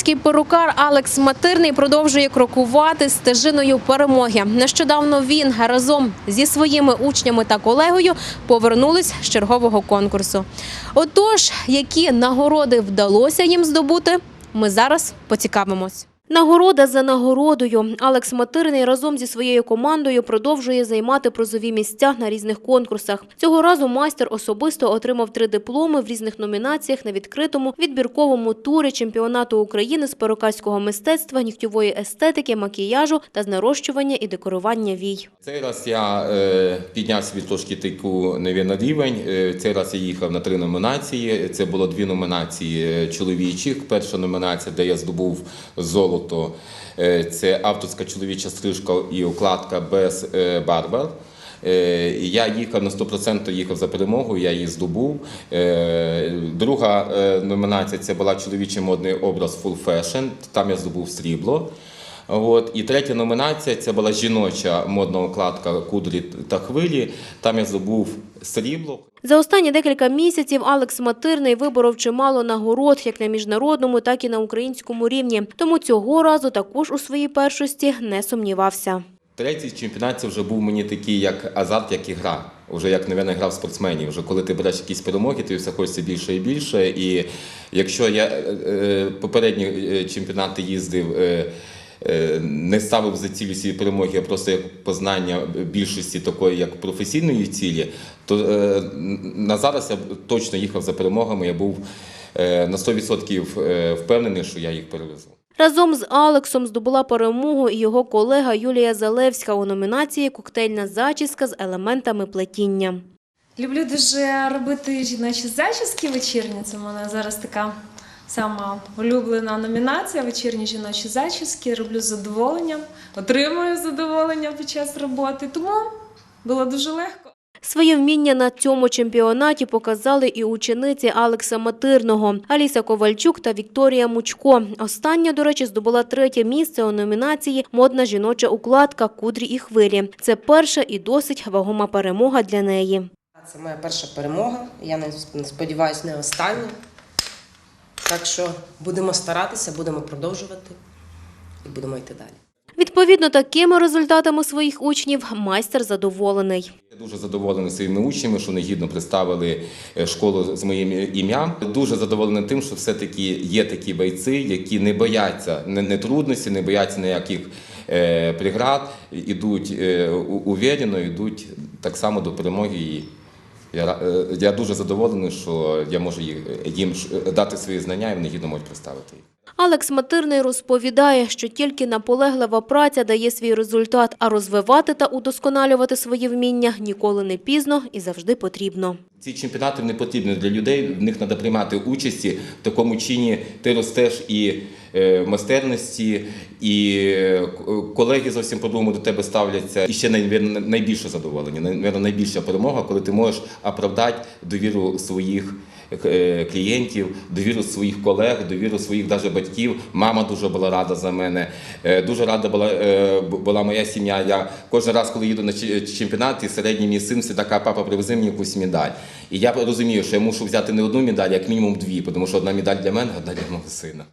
Чернігівський перукар Алекс Матирний продовжує крокувати стежиною перемоги. Нещодавно він разом зі своїми учнями та колегою повернулись з чергового конкурсу. Отож, які нагороди вдалося їм здобути, ми зараз поцікавимось. Нагорода за нагородою. Алекс Матирний разом зі своєю командою продовжує займати призові місця на різних конкурсах. Цього разу майстер особисто отримав три дипломи в різних номінаціях на відкритому відбірковому турі чемпіонату України з перукарського мистецтва, нігтєвої естетики, макіяжу та з нарощування і декорування вій. Цей раз я е, підняв собі трошки таку невірно рівень. Е, цей раз я їхав на три номінації. Це було дві номінації е, чоловічих. Перша номінація, де я здобув золото, е, це авторська чоловіча стрижка і укладка без е, барбер. Е, Я їхав на 100% їхав за перемогу, я її здобув. Друга номінація це була чоловічий модний образ Full Fashion, там я здобув срібло. От. І третя номінація це була жіноча модна укладка кудрі та хвилі. Там я здобув срібло. За останні декілька місяців Алекс Матирний виборов чимало нагород як на міжнародному, так і на українському рівні. Тому цього разу також у своїй першості не сумнівався. Третій чемпіонат це вже був мені такий як азарт, як і гра. Вже як, мабуть, гра в спортсменів. Вже коли ти береш якісь перемоги, ти все хочеться більше і більше. І якщо я е, е, попередні е, чемпіонати їздив. Е, Не ставив за цілі свої перемоги, а просто як познання більшості такої, як професійної цілі, то е, на зараз я точно їхав за перемогами. Я був е, на 100% е, впевнений, що я їх перевезу. Разом з Алексом здобула перемогу і його колега Юлія Залевська у номінації Коктейльна зачіска з елементами плетіння. Люблю дуже робити жіночі зачіски вечірні. Це в мене зараз така сама улюблена номінація вечірні жіночі зачіски. Роблю з задоволенням, отримую задоволення під час роботи. Тому було дуже легко. Своє вміння на цьому чемпіонаті показали і учениці Алекса Матирного Аліса Ковальчук та Вікторія Мучко. Остання, до речі, здобула третє місце у номінації Модна жіноча укладка кудрі і хвилі. Це перша і досить вагома перемога для неї. Це моя перша перемога. Я не сподіваюся, не остання. Так що будемо старатися, будемо продовжувати і будемо йти далі. Відповідно, такими результатами своїх учнів майстер задоволений. Я дуже задоволений своїми учнями, що вони гідно представили е, школу з моїм ім'ям. Дуже задоволений тим, що все-таки є такі бойці, які не бояться не, не трудності, не бояться ніяких е, преград, ідуть е, уверено, йдуть так само до перемоги. Я, е, я дуже задоволений, що я можу їм ш- дати свої знання і вони гідно можуть представити їх. Алекс Матирний розповідає, що тільки наполеглива праця дає свій результат, а розвивати та удосконалювати свої вміння ніколи не пізно і завжди потрібно. Ці чемпіонати не потрібні для людей. В них треба приймати участі. В такому чині ти ростеш і е, майстерності, і е, колеги зовсім по-другому до тебе ставляться. І ще найбільше задоволення, найбільша перемога, коли ти можеш оправдати довіру своїх. е, Клієнтів, довіру своїх колег, довіру своїх даже батьків. Мама дуже була рада за мене. Е, Дуже рада була, е, була моя сім'я. Я кожен раз, коли їду на чемпіонат, і середній мій син така, папа, привези мені якусь медаль. І я розумію, що я мушу взяти не одну медаль, а як мінімум дві, тому що одна медаль для мене, одна для мого сина.